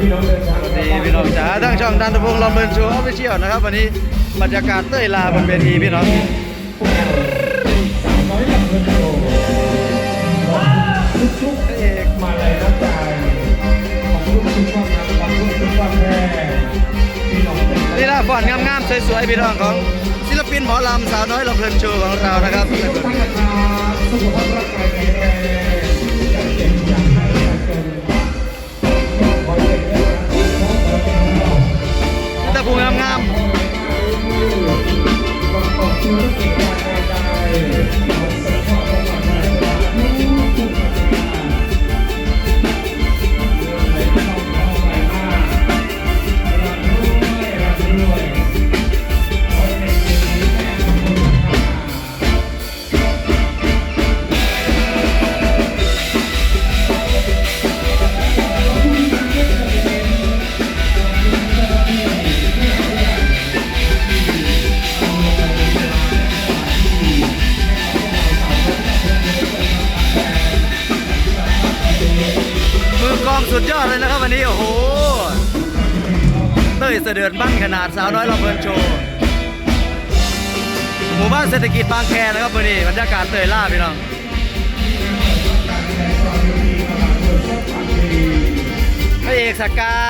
สวัสดีพี่น้องจ๋าทั้งช่องดันทพงษ์ลำเบินโชว์ออฟฟิเชียลนะครับวันนี้บรรยากาศเต้ยลาบนเวทีพี่น้องสาวน้อยลำเพลินชว์ทุกทุกเอกมาเลยน้ำใจของลูกทุกความรักของลูกทุกความแพ้พี่น้องเป็นนี่ละฟอนงามๆสวยๆพี่น้องของศิลปินหมอลำสาวน้อยลำเพลินชว์ของเรานะครับ ยเสดือนบ้านขนาดสาวน้อยลำเพลินโชว์หมู่บ้านเศรษฐกิจบางแคนะครับวันนี้บรรยากาศเตยล่าพี่น้องพระเอกสกา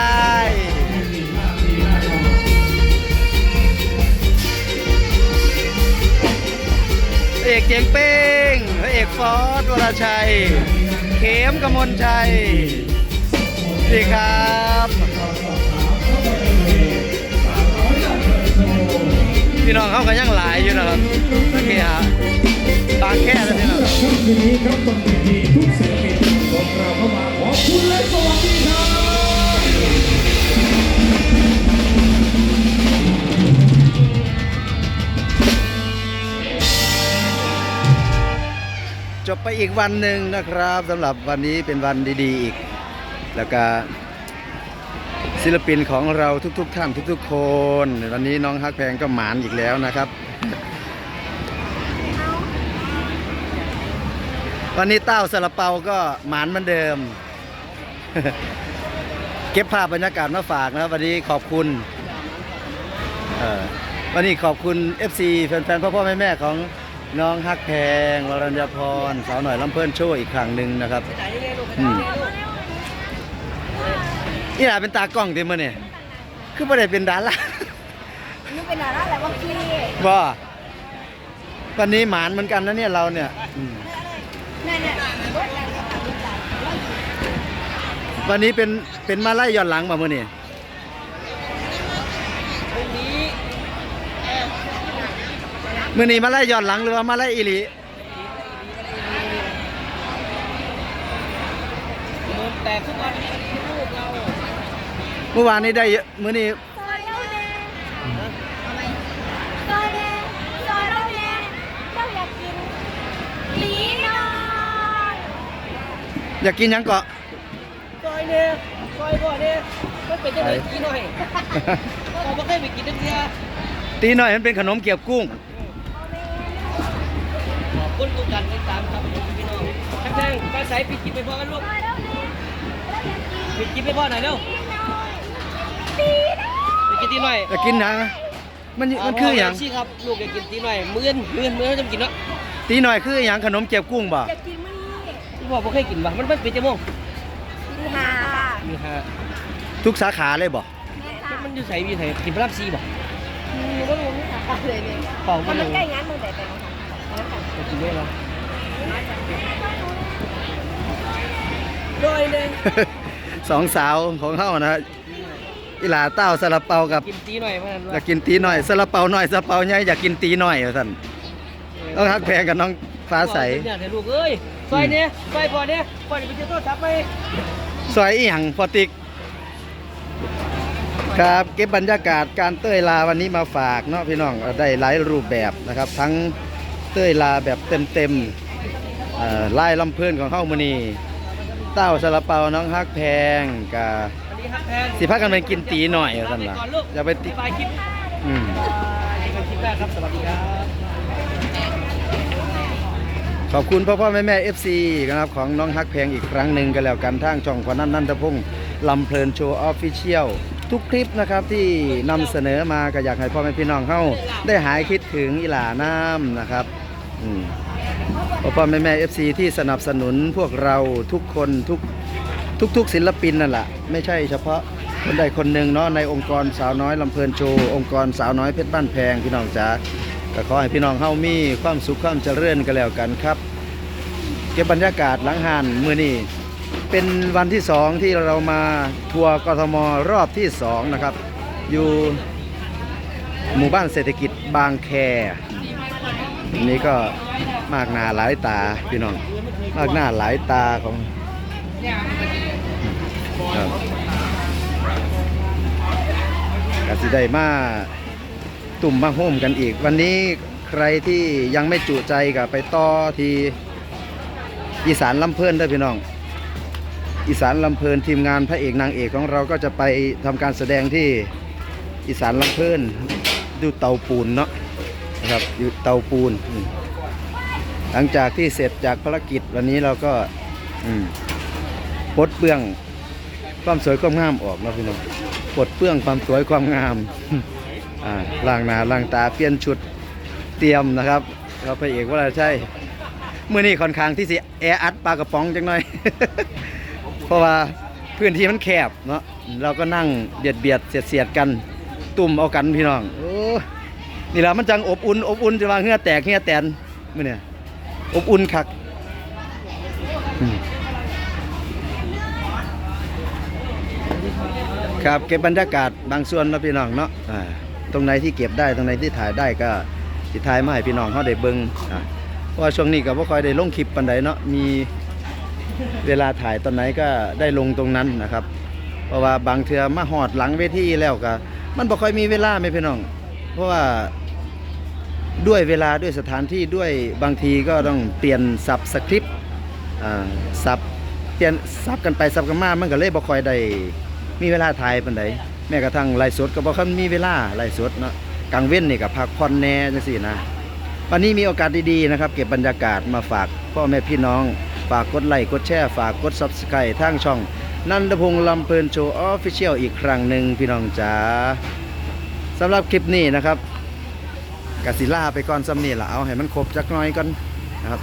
ยพระเอกเจงเป้งพระเอกฟอสวรชัย เข็มกมลชัยสวัสดีครับ พี่น้องเขาก็ยังหลายอยู่นะครับโอเคฮะบาแค่แล้วพี่น้องค่ำคืนนี้ครับบนเวทีทุกศิลปินของเราเข้ามาขอบคุณและสวัสดีครับจบไปอีกวันหนึ่งนะครับสำหรับวันนี้เป็นวันดีๆอีก แล้วก็ ศิลปินของเราทุก ๆ ท่านทุก ๆ คนวันนี้น้องฮักแพงก็หมานอีกแล้วนะครับวันนี้เต้าสละเปาก็หมานเหมือนเดิม เก็บภาพบรรยากาศมาฝากนะวันนี้ขอบคุณวันนี้ขอบคุณ FC แฟนๆพ่อพ่อแม่แม่ของน้องฮักแพงวรัญญาพรสาวหน่อยลำเพิ่นโชว์อีกครั้งหนึ่งนะครับ นี่หลาเป็นตากล้องเต็มมาเนี่ยคือไม่ได้เป็นดารานี่เป็นอะไรอะไรวะพี่บ่วันนี้หมานเหมือนกันนะเนี่ยเราเนี่ยอืมนั่นน่ะรถอะไรกับรถอะไรวันนี้เป็นเป็นมาไล่ย้อนหลังมาเมื่อนี่มื่อนี้มาไล่ย้อนหลังหรือว่ามาไล่อีหลีแต่ทุกวันนี้ลูกเรา เมื่อวานนี้ได้เยอะมื่อนี้ซอยเราแดงซอยแดงซอยเราแดงเจ้าอยากกินลีน้อยอยากกินหยังเกาะซอยเนี่ยซอยบ่อเนี่ยมันเป็นจังไดกินหน่อยเราไม่เคยไปกินนักเที่ยตีหน่อยมันเป็นขนมเกี๊ยวกุ้งขอบคุณทุกการติดตามครับพี่น้องแท่งๆการใส่ปิดกินไปพอกันลูกซอยเราแดงเราอยากกินปิดกินไปพอหน่อยเร็วลีน้อยไปกิน ตีหน่อยอยากกินหยังมันมันคือหยังสิครับลูกอยากกินตีหน่อยมื้อนมื้อนมื้อนจะกินเนาะตีหน่อยคือหยังขนมเกี๊ยวกุ้งบ่อยากกินมื้อนี้ที่พ่อไม่เคยกินป่ะมันเป็นจังม่งมีหามีฮะทุกสาขาเลยบ่แม่ค่ะมันอยู่ใส่มีใส่กินพระรามซีบ่หนูก็รู้มีหาเลยเนี่ยของมัมันนมันใกล้งานเมืองใดไปนะคะจะกินได้หรอร้อยหนึ่งสองสาวของเขานะ อีหลาเต้าซาลาเปากับกินตีหน่อยเพราะนั้นอยากกินตีหน่อยซาลาเปาหน่อยซาลาเปาใหญ่อยากกินตีหน่อยว่าท่านต้องฮักแพงกับน้องฟ้าใสเนี่ยเดี๋ยวลูกเอ้ยซอยเนี่ยซอยพอเนี่ยพอเดี๋ยวไปเจอโทรศัพท์ไปซอยอีหยังพอติกครับเก็บบรรยากาศการเต้ยลาวันนี้มาฝากเนาะพี่น้องได้หลายรูปแบบนะครับ ทั้งเต้ยลาแบบเต็มๆเอ่อลายลำเพลินของเฮ้ามือนีเต้าซาลาเปาน้องฮักแพงกับ สีพนสิพักกันไปกินตีหน่อยว่าท่านะไปก่อย่าไปติบายคลิปอืมเจอกันคลิปแรกครับสวัสดีครับขอบคุณพ่อพ่อแม่แม่เอฟซีนะครับของน้องฮักแพงอีกครั้งหนึ่งกันแล้วกันทางช่องขวัญนันนันทพงศ์ลำเพลินโชว์ออฟฟิเชียลทุกคลิปนะครับที่นำเสนอมาก็อยากให้พ่อแม่พี่น้องเข้าได้หายคิดถึงอีหลาน้ำนะครับพ่อพ่อแม่แม่เอฟซีที่สนับสนุนพวกเราทุกคนทุกทุกๆศิลปินนั่นแหละ ไม่ใช่เฉพาะคนใดคนหนึ่งเนาะในองค์กรสาวน้อยลำเพลินโชว์องค์กรสาวน้อยเพชรบ้านแพงพี่น้องจ๋าก็ขอให้พี่น้องเฮามีความสุขความเจริญกันแล้วกันครับ เก็บบรรยากาศหลังหานมือนี้เป็นวันที่สองที่เรามาทัวร์กทมรอบที่สองนะครับ อยู่หมู่บ้านเศรษฐกิจบางแคอันนี้ก็มากหน้าหลายตาพี่น้องมากหน้าหลายตาของ ครับกสิได้มาตุ่มมาโฮมกันอีก วันนี้ใครที่ยังไม่จุใจกับไปต่อที่อีสานลำเพลินได้พี่น้อง อีสานลำเพลินทีมงานพระเอกนางเอกของเราก็จะไปทำการแสดงที่อีสานลำเพลินดูเตาปูนเนาะนะครับอยู่เตาปูน หลังจากที่เสร็จจากภารกิจวันนี้เราก็อืมปลดเปลื้อง ความสวยความงามออกนะพี่น้องปลดเปื้องความสวยความงามอ่าล้างหน้าล้างตาเปลี่ยนชุดเตรียมนะครับเราพระเอกว่าใช่เมื่อนี้ค่อนข้างที่สิแออัดปลากระป๋องจังหน่อย เพราะว่าพื้นที่มันแคบเนาะเราก็นั่งเบียดเบียดเสียดเสียดกันตุ่มเอากันพี่น้องโอ้นี่แหละมันจังอบอุ่นอบอุ่นจะว่าเหงื่อแตกเหงื่อแตนเมื่อเนี่ยอบอุ่นคักอืม ครับเก็บบรรยากาศบางส่วนเนาะพี่น้องเนาะอ่าตรงไหนที่เก็บได้ตรงไหนที่ถ่ายได้ก็สิถ่ายมาให้พี่น้องเขาได้เบิ่งอ่าเพราะว่าช่วงนี้ก็บ่ค่อยได้ลงคลิปปันใดเนาะมีเวลาถ่ายตอนไหนก็ได้ลงตรงนั้นนะครับ เพราะว่าบางเทือมาหอดหลังเวทีแล้วก็มันบ่ค่อยมีเวลาไหมพี่น้อง เพราะว่าด้วยเวลาด้วยสถานที่ด้วยบางทีก็ต้องเปลี่ยนสับสคริปต์อ่าสับเปลี่ยนสับกันไปสับกันมามันก็เลยบ่ค่อยได้ มีเวลาถ่ายปันใดแม้กระทั่งไลฟ์สดก็บ่ค่อยมีเวลาไลฟ์สดเนาะกลางเว้นนี่ก็พักผ่อนแน่จังซี่นะวันนี้มีโอกาสดีๆนะครับ เก็บบรรยากาศมาฝากพ่อแม่พี่น้อง ฝากกดไลค์กดแชร์ฝากกด Subscribe ทางช่องนันทพงษ์ลำเพลินโชว์ออฟฟิเชียลอีกครั้งหนึ่งพี่น้องจ๋าสำหรับคลิปนี้นะครับกสิล่าไปก่อนสำนี่ละเอาให้มันครบจักน้อยก่อนนะครับ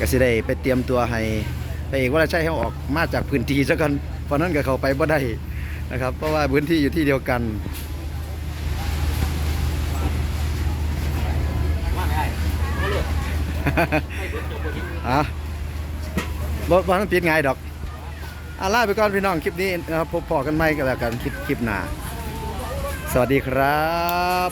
กสิได้ไปเตรียมตัวให้ไปเอกว่าใช่ให้ออกมาจากพื้นที่ซะก่อนเพราะนั้นก็เขาไปบ่ได้ นะครับเพราะว่าพื้นที่อยู่ที่เดียวกันอะบบ่นั้นปิดไงายดอกอะลาไปก่อนพี่น้องคลิปนี้นะครับพบพอกันใหม่กันแล้วกันคลิปคลิปหน้าสวัสดีครับ